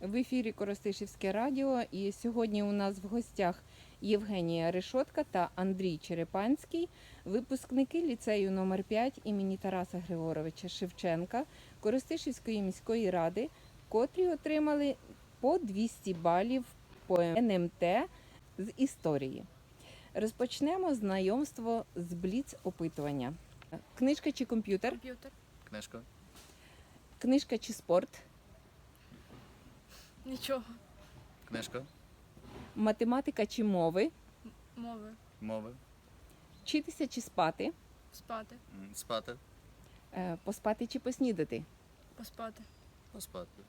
В ефірі Коростишівське радіо. І сьогодні у нас в гостях Євгенія Решотка та Андрій Черепанський, випускники ліцею номер 5 імені Тараса Григоровича Шевченка Коростишівської міської ради, котрі отримали по 200 балів по НМТ з історії. Розпочнемо знайомство з бліц опитування. Книжка чи комп'ютер? Комп'ютер. Книжка. Книжка чи спорт? Нічого. Книжка. Математика чи мови? Мови. Мови. Вчитися чи спати? Спати. М, Спати. Е, Поспати чи поснідати? Поспати. Поспати.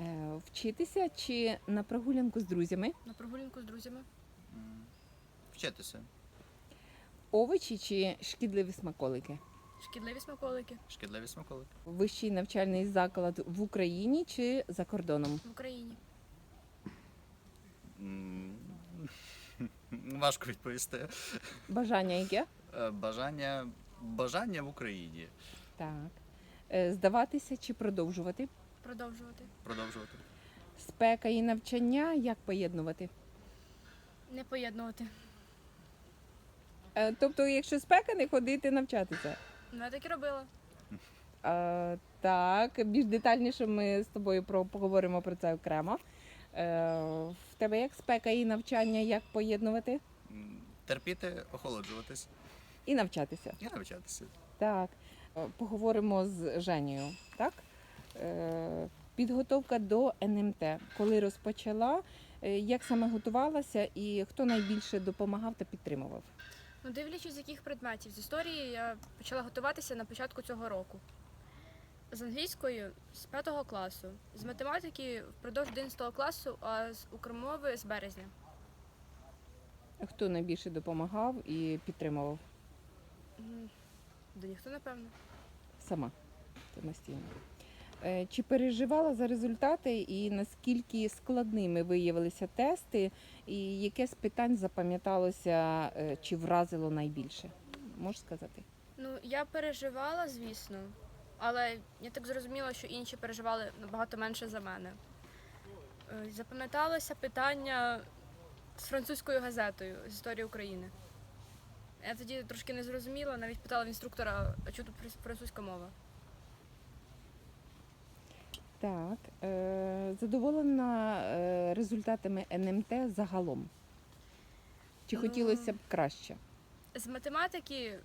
Е, Вчитися чи на прогулянку з друзями? На прогулянку з друзями. М, Вчитися. Овочі чи шкідливі смаколики? Шкідливі смаколики. Шкідливі смаколики. Вищий навчальний заклад в Україні чи за кордоном? В Україні. М, Важко відповісти. Бажання яке? Е, Бажання. Бажання в Україні. Так. Е, Здаватися чи продовжувати? Продовжувати. Продовжувати. Спека і навчання як поєднувати? Не поєднувати. Е, Тобто, якщо спека, не ходити навчатися. Ну, я так і робила. Е, так, більш детальніше ми з тобою про, поговоримо про це окремо. Е, в тебе як спека і навчання, як поєднувати? Терпіти, охолоджуватись І навчатися. і навчатися. Так. Е, Поговоримо з Женєю. Так? Е, Підготовка до НМТ. Коли розпочала, е, як саме готувалася і хто найбільше допомагав та підтримував? Ну, дивлячись, з яких предметів. З історії я почала готуватися на початку цього року. З англійської з 5 класу, з математики впродовж 11 класу, а з укромови з березня. Хто найбільше допомагав і підтримував? М, Да ніхто, напевно. Сама самостійно. Е, Чи переживала за результати і наскільки складними виявилися тести, і яке з питань запам'яталося е, чи вразило найбільше? Можеш сказати? Ну, я переживала, звісно, але я так зрозуміла, що інші переживали набагато менше за мене. Е, Запам'яталося питання з французькою газетою з історії України. Я тоді трошки не зрозуміла, навіть питала в інструктора, а чого тут французька мова? Так, е, задоволена е, результатами НМТ загалом. Чи хотілося б краще? З математики,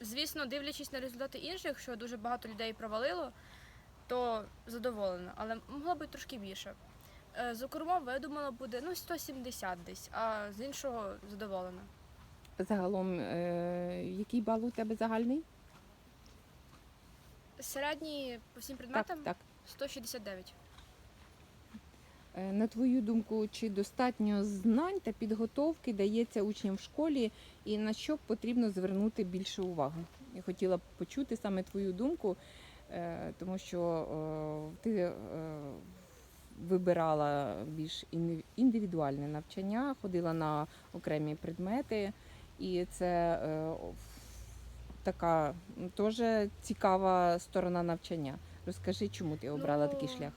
звісно, дивлячись на результати інших, що дуже багато людей провалило, то задоволена, але могло бути трошки більше. Е, З укрмови, я думала, буде ну, 170 десь, а з іншого задоволена. Загалом, який бал у тебе загальний? Середній по всім Так, предметам так. 169. Е, На твою думку, чи достатньо знань та підготовки дається учням в школі, і на що потрібно звернути більше уваги? Я хотіла б почути саме твою думку, е, тому що е, ти вибирала більш індивідуальне навчання, ходила на окремі предмети, і це така теж цікава сторона навчання. Розкажи, чому ти обрала Ну, такий шлях?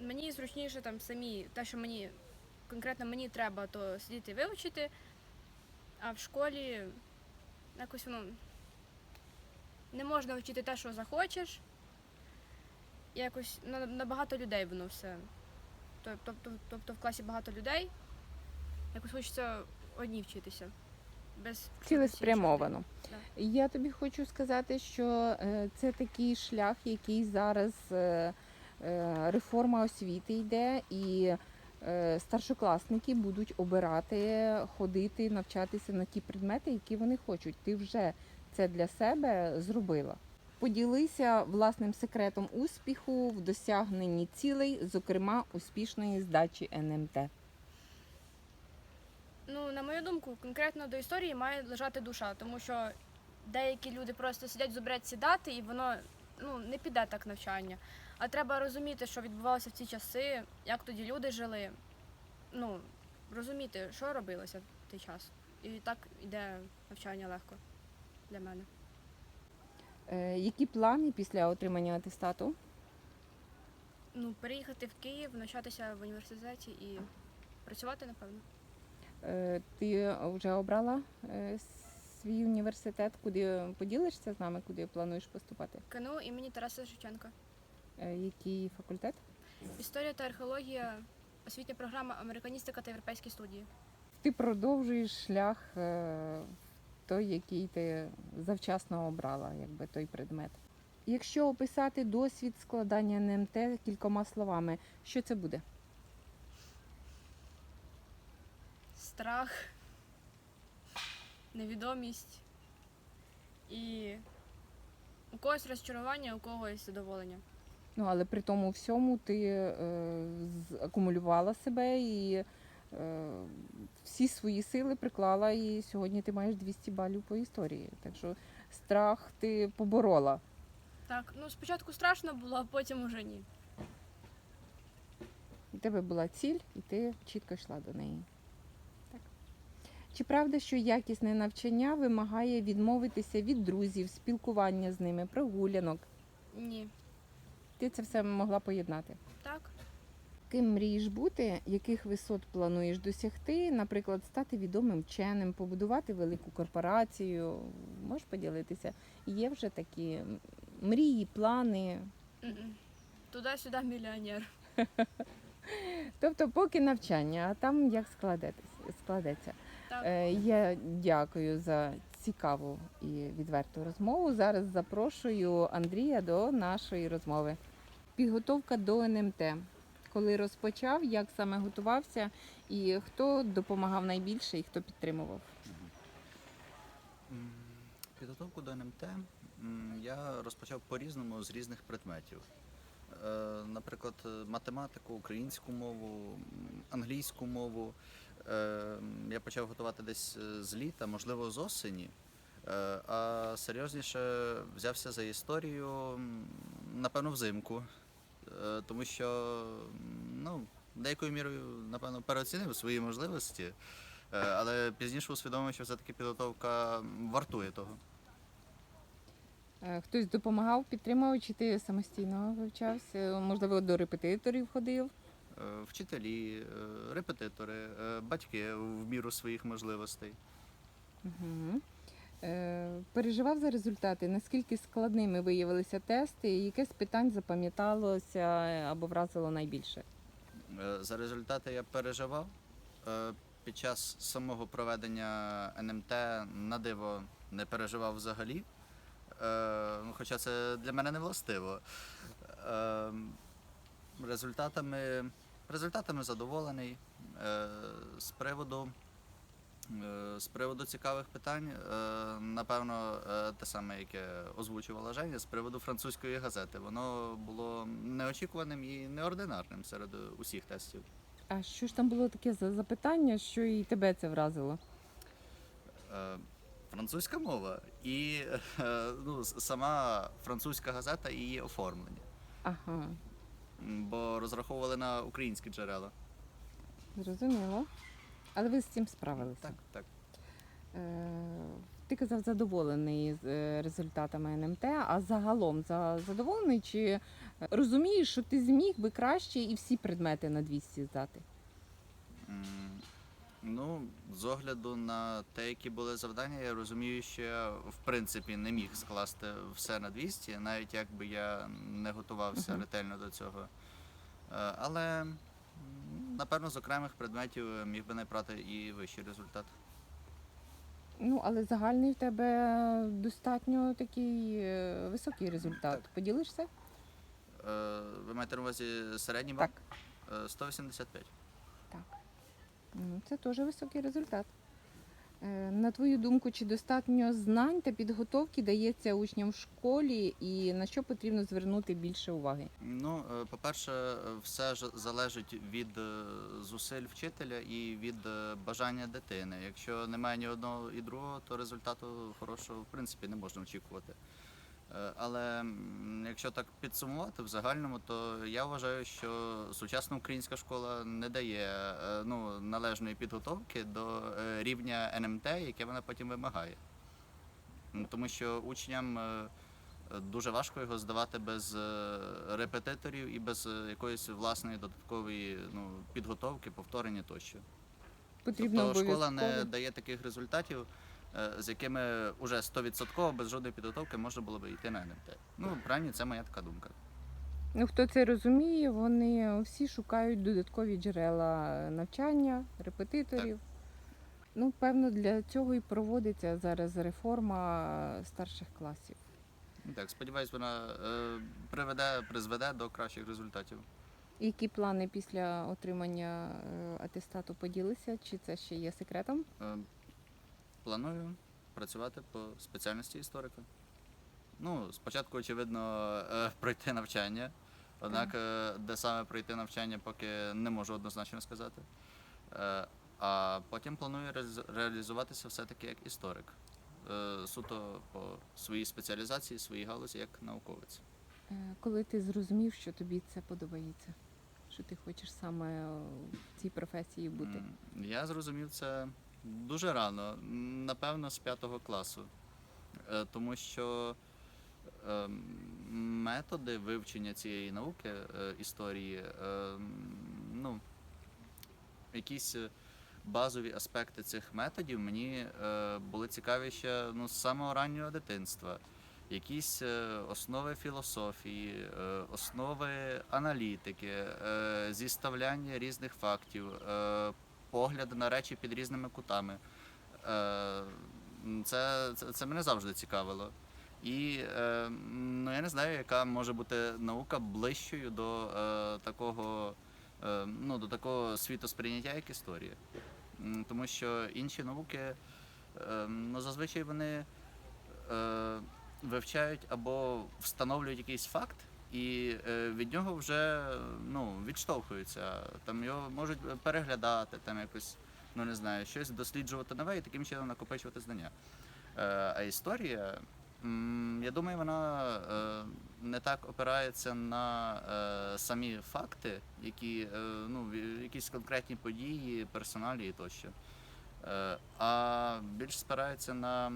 Мені зручніше там самі, те, що мені конкретно мені треба, то сидіти і вивчити, а в школі якось воно не можна вчити те, що захочеш. Якось на, на багато людей воно все. Тоб- Тобто, тобто в класі багато людей. Якось хочеться одній вчитися. Без Цілеспрямовано. Я тобі хочу сказати, що е, це такий шлях, який зараз е, е, реформа освіти йде, і старшокласники будуть обирати, ходити, навчатися на ті предмети, які вони хочуть. Ти вже це для себе зробила. Поділися власним секретом успіху в досягненні цілей, зокрема успішної здачі НМТ. Ну, на мою думку, конкретно до історії має лежати душа, тому що деякі люди просто сидять, зубрять сідати, і воно ну, не піде так навчання. А треба розуміти, що відбувалося в ці часи, як тоді люди жили. Ну, розуміти, що робилося в той час. І так йде навчання легко для мене. Е, Які плани після отримання атестату? Ну, переїхати в Київ, навчатися в університеті і працювати, напевно. Е, Ти вже обрала е, свій університет, куди поділишся з нами, куди плануєш поступати? КНУ імені Тараса Шевченка. Е, Який факультет? Історія та археологія, освітня програма Американістика та європейські студії. Ти продовжуєш шлях той, який ти завчасно обрала, якби той предмет. Якщо описати досвід складання НМТ кількома словами, що це буде? Страх, невідомість і у когось розчарування, у когось задоволення. Ну, але при тому всьому ти е, акумулювала себе і е, всі свої сили приклала, і сьогодні ти маєш 200 балів по історії. Так що страх ти поборола. Так, ну спочатку страшно було, а потім уже ні. У тебе була ціль, і ти чітко йшла до неї. Чи правда, що якісне навчання вимагає відмовитися від друзів, спілкування з ними, прогулянок? Ні. Ти це все могла поєднати? Так. Ким мрієш бути, яких висот плануєш досягти, наприклад, стати відомим вченим, побудувати велику корпорацію? Можеш поділитися? Є вже такі мрії, плани. Туди-сюди мільйонер. Тобто, поки навчання, а там як складеться. Е, Я дякую за цікаву і відверту розмову. Зараз запрошую Андрія до нашої розмови. Підготовка до НМТ. Коли розпочав, як саме готувався, і хто допомагав найбільше і хто підтримував? Підготовку до НМТ я розпочав по-різному з різних предметів. Е, Наприклад, математику, українську мову, англійську мову. Е, м, Я почав готувати десь е, з літа, можливо, з осені. Е, А серйозніше взявся за історію, напевно, взимку. Е, Тому що ну, деякою мірою, напевно, переоцінив свої можливості. Але пізніше усвідомив, що все-таки підготовка вартує того. Хтось допомагав, підтримував, чи ти самостійно вивчався? Можливо, до репетиторів ходив? Е, Вчителі, е, репетитори, е, батьки в міру своїх можливостей. Угу. Переживав за результати, наскільки складними виявилися тести, і яке з питань запам'яталося або вразило найбільше? За результати я переживав. Під час самого проведення НМТ на диво не переживав взагалі. Ну, Хоча це для мене не властиво. Результатами, результатами задоволений. Е, З приводу, е, з приводу цікавих питань, е, напевно, те саме, яке озвучувала Женя, з приводу французької газети. Воно було неочікуваним і неординарним серед усіх тестів. А що ж там було таке за запитання, що і тебе це вразило? Французька мова і ну, сама французька газета і її оформлення. Ага, Бо розраховували на українські джерела. зрозуміло. Але ви з цим справилися. Так, так. Е, ти казав задоволений з е, результатами НМТ, а загалом за задоволений чи розумієш, що ти зміг би краще і всі предмети на 200 здати? М, Ну, з огляду на те, які були завдання, я розумію, що я в принципі не міг скласти все на 200, навіть якби я не готувався Мгм. ретельно до цього. Е, Але напевно з окремих предметів міг би набрати і вищий результат. Ну, але загальний в тебе достатньо такий е, високий результат. Так. Поділишся? Е, Ви маєте на увазі середній бал? Так. Е, 185. Ну, Це теж високий результат. Е, На твою думку, чи достатньо знань та підготовки дається учням в школі і на що потрібно звернути більше уваги? Ну, е, по-перше, все ж залежить від е, зусиль вчителя і від бажання дитини. Якщо немає ні одного і другого, то результату хорошого в принципі не можна очікувати. Е, Але якщо так підсумувати в загальному, то я вважаю, що сучасна українська школа не дає е, ну, належної підготовки до е, рівня НМТ, яке вона потім вимагає. Тому що учням Дуже важко його здавати без репетиторів і без якоїсь власної додаткової ну, підготовки, повторення тощо. Потрібно тобто школа не дає таких результатів, з якими вже 100% без жодної підготовки можна було би йти на НМТ. Ну, принаймні, це моя така думка. Ну, хто це розуміє, вони всі шукають додаткові джерела навчання, репетиторів. Ну, певно, для цього і проводиться зараз реформа старших класів. Ну, Так, сподіваюсь, вона е, приведе, призведе до кращих результатів. Які плани після отримання е, атестату поділися? Чи це ще є секретом? Планую працювати по спеціальності історика. Ну, спочатку, очевидно, е, пройти навчання. Однак, е, де саме пройти навчання, поки не можу однозначно сказати. Е, А потім планую реалізуватися все-таки як історик. Суто по своїй спеціалізації, своїй галузі як науковець. Коли ти зрозумів, що тобі це подобається, що ти хочеш саме в цій професії бути? Я зрозумів це дуже рано, напевно, з п'ятого класу. Е, Тому що ем, методи вивчення цієї науки, е, історії, ем, ну, якісь базові аспекти цих методів мені е, були цікаві ще ну, з самого раннього дитинства. Якісь основи філософії, основи аналітики, зіставляння різних фактів, погляди на речі під різними кутами. Е, Це, це, це мене завжди цікавило. І е, ну, я не знаю, яка може бути наука ближчою до е, такого, ну, до такого світосприйняття, як історія. Тому що інші науки, ну, зазвичай вони вивчають або встановлюють якийсь факт, і е, від нього вже ну, відштовхуються. Там його можуть переглядати, там якось, ну не знаю, щось досліджувати нове і таким чином накопичувати знання. Е, а історія, я думаю, вона е, не так опирається на самі факти, які, ну, якісь конкретні події, персоналі тощо. Е, а більш спирається на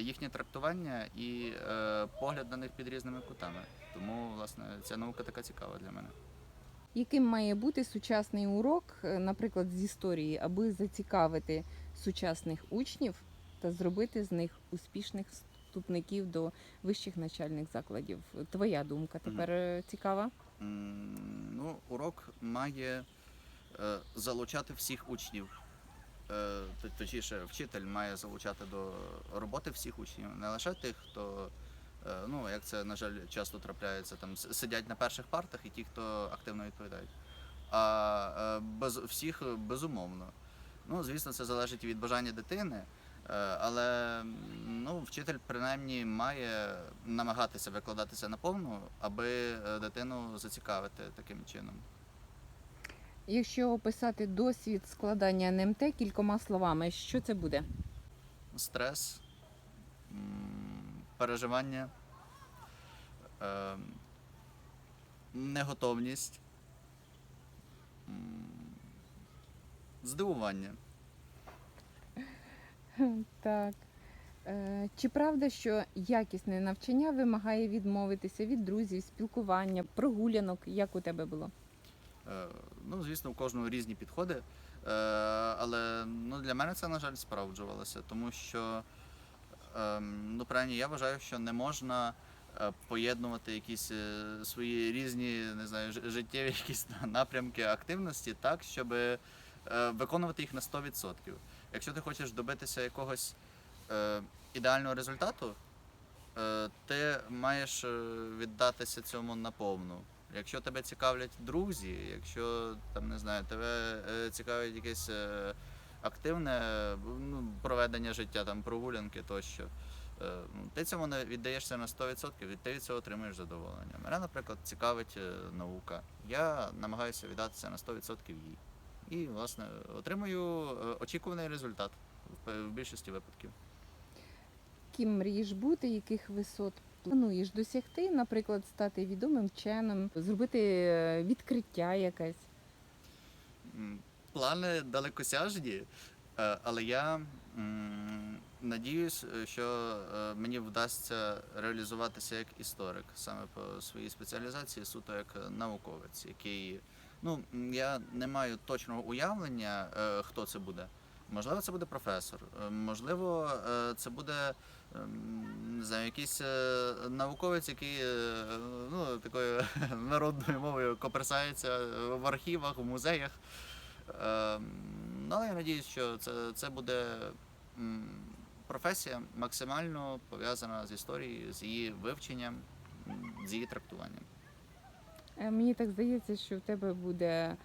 їхнє трактування і е, погляд на них під різними кутами. Тому, власне, ця наука така цікава для мене. Яким має бути сучасний урок, е, наприклад, з історії, аби зацікавити сучасних учнів та зробити з них успішних вступників до вищих навчальних закладів? Твоя думка тепер е, цікава? М, Ну, урок має е, залучати всіх учнів. Е, Точніше, вчитель має залучати до роботи всіх учнів, не лише тих, хто, е, ну, як це, на жаль, часто трапляється, там сидять на перших партах і ті, хто активно відповідають. А е, без всіх безумовно. Ну, звісно, це залежить від бажання дитини. Але ну, вчитель принаймні має намагатися викладатися наповну, аби е, дитину зацікавити таким чином. Якщо описати досвід складання НМТ кількома словами, що це буде? Стрес, переживання, е, неготовність, здивування. Так. Е, Чи правда, що якісне навчання вимагає відмовитися від друзів, спілкування, прогулянок? Як у тебе було? Е, Ну, звісно, у кожного різні підходи. Е, Але ну, для мене це, на жаль, справджувалося, тому що ем, ну, принаймні, я вважаю, що не можна е, поєднувати якісь свої різні не знаю, життєві якісь напрямки активності так, щоб виконувати їх на 100%. Якщо ти хочеш добитися якогось ідеального результату, ти маєш віддатися цьому наповну. Якщо тебе цікавлять друзі, якщо там не знаю, тебе е, цікавить якесь е, активне ну, проведення життя, там прогулянки тощо. е, ну, Ти цьому не віддаєшся на 100%, і ти від цього отримуєш задоволення. Мене, наприклад, цікавить наука. Я намагаюся віддатися на 100% їй. І, власне, отримую очікуваний результат в більшості випадків. Ким мрієш бути, яких висот плануєш досягти, наприклад, стати відомим вченим, зробити е, відкриття якесь? Плани далекосяжні, е, але я надіюсь, е, що мені вдасться реалізуватися як історик, саме по своїй спеціалізації, суто як науковець, який ну я не маю точного уявлення, хто це буде. Можливо, це буде професор, е, можливо, е, це буде ем, не знаю, якийсь е, науковець, який ну, такою народною мовою коперсається в архівах, в музеях. Ем, Ну, але я надіюсь, що це, це буде професія максимально пов'язана з історією, з її вивченням, з її трактуванням. Мені так здається, що в тебе буде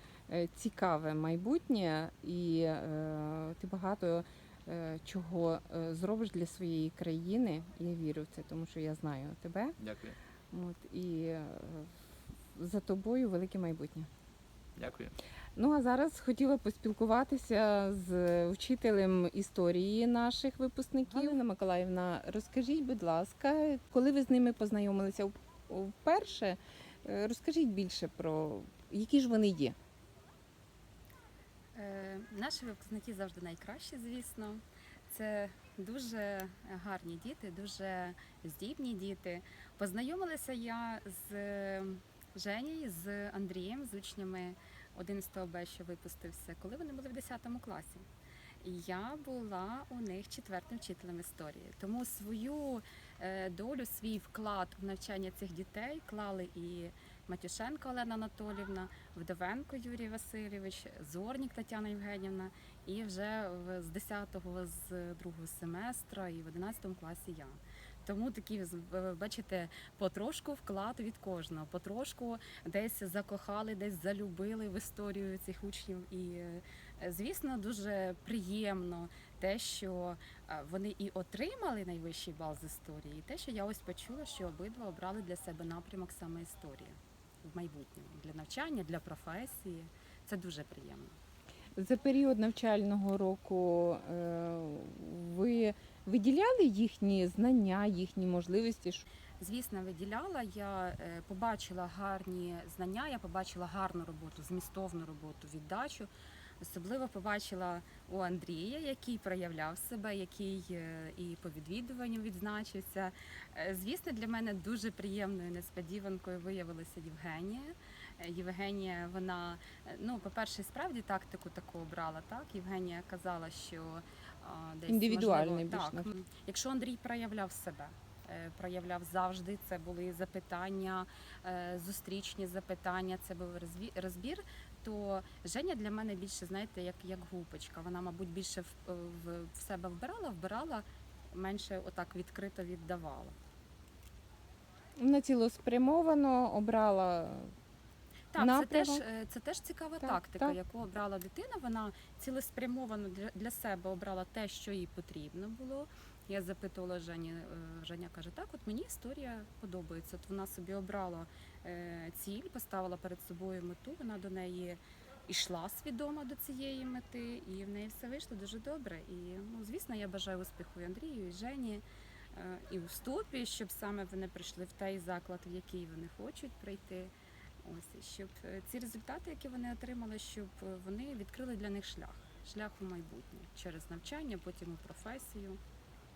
цікаве майбутнє, і е, ти багато е, чого е, зробиш для своєї країни. Я вірю в це, тому що я знаю тебе. Дякую. От, і е, за тобою велике майбутнє. Дякую. Ну а зараз хотіла поспілкуватися з вчителем історії наших випускників. Галина Миколаївна, розкажіть, будь ласка, коли ви з ними познайомилися вперше, е, розкажіть більше про які ж вони є. Е, Наші випускники завжди найкращі, звісно. Це дуже гарні діти, дуже здібні діти. Познайомилася я з Женєю, з Андрієм, з учнями 11 Б, що випустився, коли вони були в 10 класі. Я була у них четвертим вчителем історії. Тому свою е, долю, свій вклад в навчання цих дітей клали і Матюшенко Олена Анатолівна, Вдовенко Юрій Васильович, Зорнік Тетяна Євгенівна, і вже з 10-го, з другого семестра і в 11 класі я. Тому такі бачите, потрошку вклад від кожного, потрошку десь закохали, десь залюбили в історію цих учнів. І е, звісно, дуже приємно те, що е, вони і отримали найвищий бал з історії, і те, що я ось почула, що обидва обрали для себе напрямок саме історії в майбутньому для навчання, для професії. Це дуже приємно. За період навчального року е, ви виділяли їхні знання, їхні можливості? Звісно, виділяла. Я е, побачила гарні знання, я побачила гарну роботу, змістовну роботу, віддачу. Особливо побачила у Андрія, який проявляв себе, який е, і по відвідуванню відзначився. Е, Звісно, для мене дуже приємною несподіванкою виявилася Євгенія. Е, Євгенія, вона, ну, по-перше, справді тактику таку обрала. Так, Євгенія казала, що десь Індивідуальний можливо, більш так, м, якщо Андрій проявляв себе. Проявляв завжди, це були запитання, зустрічні запитання, це був розбір. То Женя для мене більше, знаєте, як, як губочка. Вона, мабуть, більше в, в, в себе вбирала, вбирала, менше отак відкрито віддавала. Вона цілеспрямовано обрала Так, це теж, е, це теж цікава Так, тактика, так. яку обрала дитина. Вона цілеспрямовано для, себе обрала те, що їй потрібно було. Я запитувала Жені, е, Женя каже, так, от мені історія подобається. От вона собі обрала е, ціль, поставила перед собою мету, вона до неї йшла свідомо до цієї мети, і в неї все вийшло дуже добре. І ну, звісно, я бажаю успіху і Андрію, і Жені. е, І у вступі, щоб саме вони прийшли в той заклад, в який вони хочуть прийти. Ось щоб е, ці результати, які вони отримали, щоб е, вони відкрили для них шлях, шлях у майбутнє через навчання, потім у професію.